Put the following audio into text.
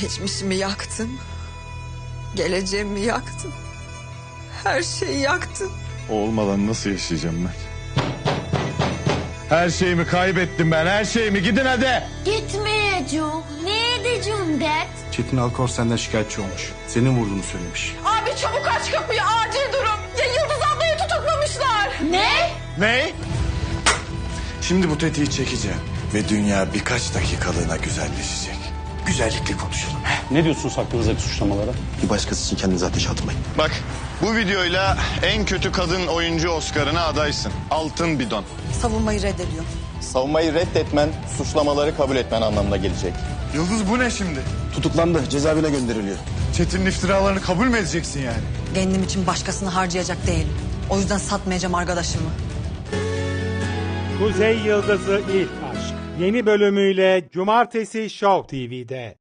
Geçmişimi yaktın. Geleceğimi yaktın. Her şeyi yaktın. O olmadan nasıl yaşayacağım ben? Her şeyimi kaybettim ben, her şeyimi. Gidin hadi. Gitmeyeceğim. Ne edeceğim dert? Çetin Alkor senden şikayetçi olmuş. Senin vurduğunu söylemiş. Abi çabuk aç kapıyı acil durum. Ya Yıldız ablayı tutuklamışlar. Ne? Ne? Şimdi bu tetiği çekeceğim. Ve dünya birkaç dakikalığına güzelleşecek. Güzellikle konuşalım. Ne diyorsunuz hakkınızdaki suçlamalara? Bir başkası için kendinizi ateşe atmayın. Bak, bu videoyla en kötü kadın oyuncu Oscar'ına adaysın. Altın bidon. Savunmayı reddediyor. Savunmayı reddetmen, suçlamaları kabul etmen anlamına gelecek. Yıldız bu ne şimdi? Tutuklandı, cezaevine gönderiliyor. Çetin'in iftiralarını kabul mü edeceksin yani? Kendim için başkasını harcayacak değilim. O yüzden satmayacağım arkadaşımı. Kuzey Yıldızı İlk yeni bölümüyle Cumartesi Show TV'de.